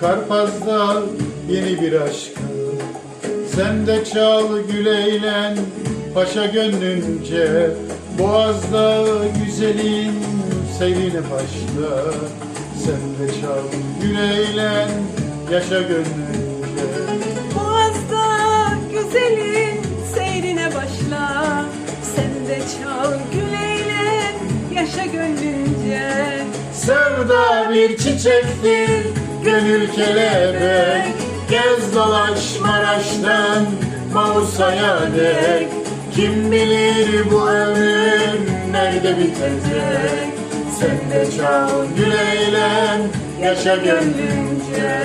Karpaz'da yeni bir aşkı Sen de çal gül eğlen Paşa gönlünce. Boğaz'da güzelin Seyrine başla. Sen de çal gül eğlen Yaşa gönlünce. Boğaz'da güzelin seyrine başla. Sen de çal gül eğlen yaşa gönlünce. Sevda bir çiçektir, gönül kelebek Gez dolaş Maraş'tan Mausa'ya dek. Kim bilir bu ömür nerede bitecek? Sen de çal gül eğlen, yaşa gönlünce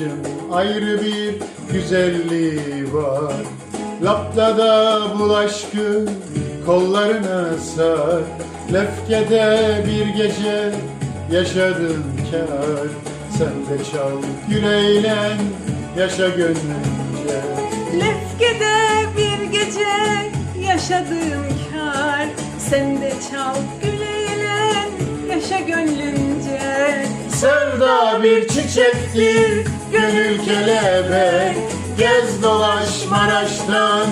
Yaşın ayrı bir güzelliği var. Lapta da bul aşkı kollarına sar. Lefkede bir gece yaşadın kar. Sen de çal gül yaşa gönlünce. Lefkede bir gece yaşadığım kar. Sen de çal gül eğlen yaşa gönlünce Sevda bir çiçektir, gönül kelebek. Gez dolaş Maraş'tan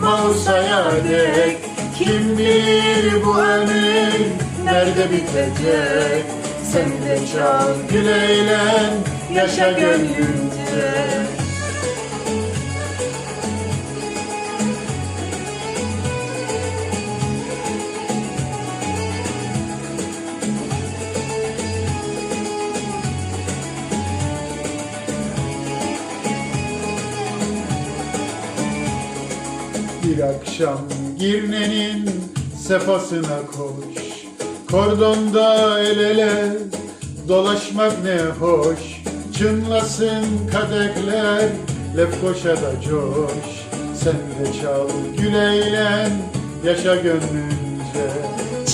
Mausa'ya dek. Kim bilir bu ömür nerede bitecek? Sen de çal gül yaşa gönlünce Bir akşam Girne'nin sefasına koş. Kordonda el ele dolaşmak ne hoş. Çınlasın kadehler Lefkoşa'da coş. Sen de çal gül eğlen yaşa gönlünce.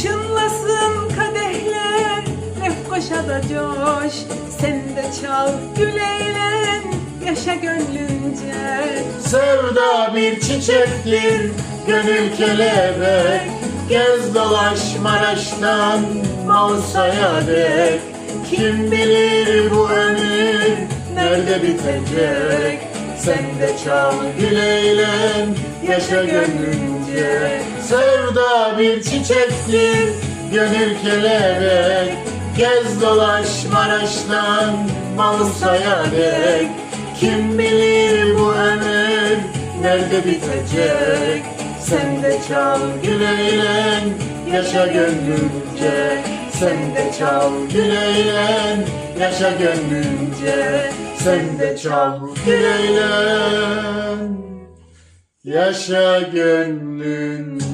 Çınlasın kadehler Lefkoşa'da coş. Sen de çal gül eğlen yaşa gönlünce Sevda bir çiçektir, gönül kelebek Gez dolaş Maraş'tan Mausa'ya dek. Kim bilir bu ömür nerede bitecek? Sen de çal gül eğlen, yaşa gönlünce. Sevda bir çiçektir, gönül kelebek Gez dolaş Maraş'tan Mausa'ya dek. Kim bilir nerede bitecek? Sen de çal gül eğlen yaşa gönlünce Sen de çal gül eğlen yaşa gönlünce Sen de çal gül eğlen yaşa gönlünce